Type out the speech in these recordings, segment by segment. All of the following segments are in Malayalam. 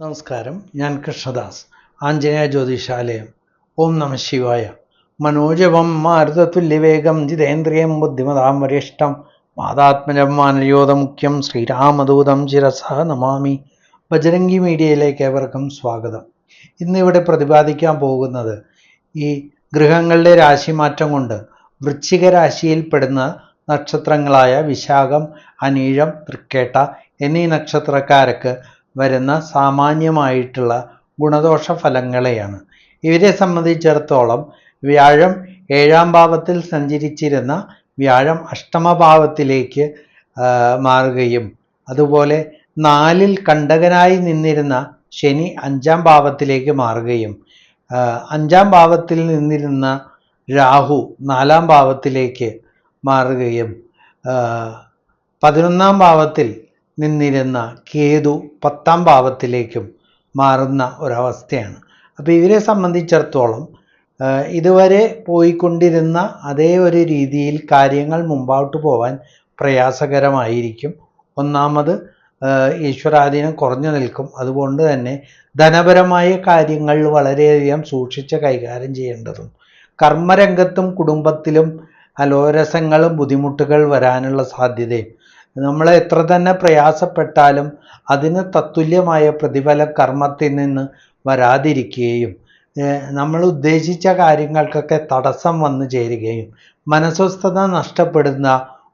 നമസ്കാരം. ഞാൻ കൃഷ്ണദാസ് ആഞ്ജനേയ ജ്യോതിഷാലയം ഓം നമ ശിവായ. മനോജവം മാരുതതുല്യവേഗം ജിതേന്ദ്രിയം ബുദ്ധിമതാം വരിഷ്ഠം മാതാത്മജം മാനയോധമുഖ്യം ശ്രീരാമദൂതം ശിരസ നമാമി. ബജരംഗി മീഡിയയിലേക്ക് ഏവർക്കും സ്വാഗതം. ഇന്നിവിടെ പ്രതിപാദിക്കാൻ പോകുന്നത് ഈ ഗൃഹങ്ങളുടെ രാശിമാറ്റം കൊണ്ട് വൃശ്ചിക രാശിയിൽപ്പെടുന്ന നക്ഷത്രങ്ങളായ വിശാഖം അനീഴം തൃക്കേട്ട എന്നീ നക്ഷത്രക്കാർക്ക് വരുന്ന സാമാന്യമായിട്ടുള്ള ഗുണദോഷ ഫലങ്ങളെയാണ് ഇവരെ സംബന്ധിച്ചിടത്തോളം വ്യാഴം ഏഴാം ഭാവത്തിൽ സഞ്ചരിച്ചിരുന്ന വ്യാഴം അഷ്ടമഭാവത്തിലേക്ക് മാറുകയും അതുപോലെ നാലിൽ കണ്ടകനായി നിന്നിരുന്ന ശനി അഞ്ചാം ഭാവത്തിലേക്ക് മാറുകയും അഞ്ചാം ഭാവത്തിൽ നിന്നിരുന്ന രാഹു നാലാം ഭാവത്തിലേക്ക് മാറുകയും പതിനൊന്നാം ഭാവത്തിൽ നിന്നിരുന്ന കേതു പത്താം ഭാവത്തിലേക്കും മാറുന്ന ഒരവസ്ഥയാണ്. അപ്പോൾ ഇവരെ സംബന്ധിച്ചിടത്തോളം ഇതുവരെ പോയിക്കൊണ്ടിരുന്ന അതേ ഒരു രീതിയിൽ കാര്യങ്ങൾ മുമ്പോട്ട് പോകാൻ പ്രയാസകരമായിരിക്കും. ഒന്നാമത് ഈശ്വരാധീനം കുറഞ്ഞു നിൽക്കും. അതുകൊണ്ട് തന്നെ ധനപരമായ കാര്യങ്ങൾ വളരെയധികം സൂക്ഷിച്ച് കൈകാര്യം ചെയ്യേണ്ടതും കർമ്മരംഗത്തും കുടുംബത്തിലും അലോരസങ്ങളും ബുദ്ധിമുട്ടുകൾ വരാനുള്ള സാധ്യതയും നമ്മൾ എത്ര തന്നെ പ്രയാസപ്പെട്ടാലും അതിന് തത്തുല്യമായ പ്രതിഫല കർമ്മത്തിൽ നിന്ന് വരാതിരിക്കുകയും നമ്മൾ ഉദ്ദേശിച്ച കാര്യങ്ങൾക്കൊക്കെ തടസ്സം വന്നു ചേരുകയും മനസ്വസ്ഥത നഷ്ടപ്പെടുന്ന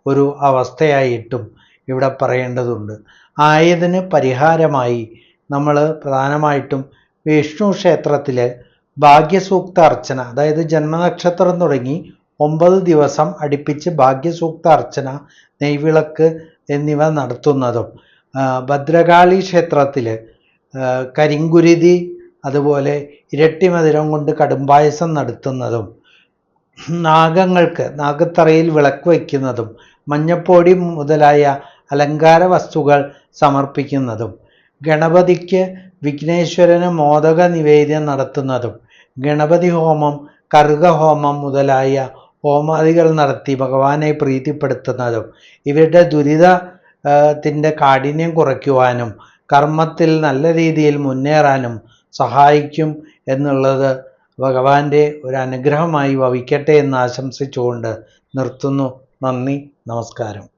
ഒരു അവസ്ഥയായിട്ടും ഇവിടെ പറയേണ്ടതുണ്ട്. ആയതിന് പരിഹാരമായി നമ്മൾ പ്രധാനമായിട്ടും വിഷ്ണു ക്ഷേത്രത്തിലെ ഭാഗ്യസൂക്ത അർച്ചന അതായത് ജന്മനക്ഷത്രം തുടങ്ങി ഒമ്പത് ദിവസം അടുപ്പിച്ച് ഭാഗ്യസൂക്ത അർച്ചന നെയ്വിളക്ക് എന്നിവ നടത്തുന്നതും ഭദ്രകാളി ക്ഷേത്രത്തിൽ കരിങ്കുരുതി അതുപോലെ ഇരട്ടി മധുരം കൊണ്ട് കടുംപായസം നടത്തുന്നതും നാഗങ്ങൾക്ക് നാഗത്തറയിൽ വിളക്ക് വയ്ക്കുന്നതും മഞ്ഞപ്പൊടി മുതലായ അലങ്കാര വസ്തുക്കൾ സമർപ്പിക്കുന്നതും ഗണപതിക്ക് വിഘ്നേശ്വരന് മോദക നിവേദ്യം നടത്തുന്നതും ഗണപതി ഹോമം കറുക ഹോമം മുതലായ ഹോമാദികൾ നടത്തി ഭഗവാനെ പ്രീതിപ്പെടുത്തുന്നതും ഇവരുടെ ദുരിത ത്തിന്റെ കാഠിന്യം കുറയ്ക്കുവാനും കർമ്മത്തിൽ നല്ല രീതിയിൽ മുന്നേറാനും സഹായിക്കും എന്നുള്ളത് ഭഗവാന്റെ ഒരു അനുഗ്രഹമായി ഭവിക്കട്ടെ എന്ന് ആശംസിച്ചുകൊണ്ട് നിർത്തുന്നു. നന്ദി നമസ്കാരം.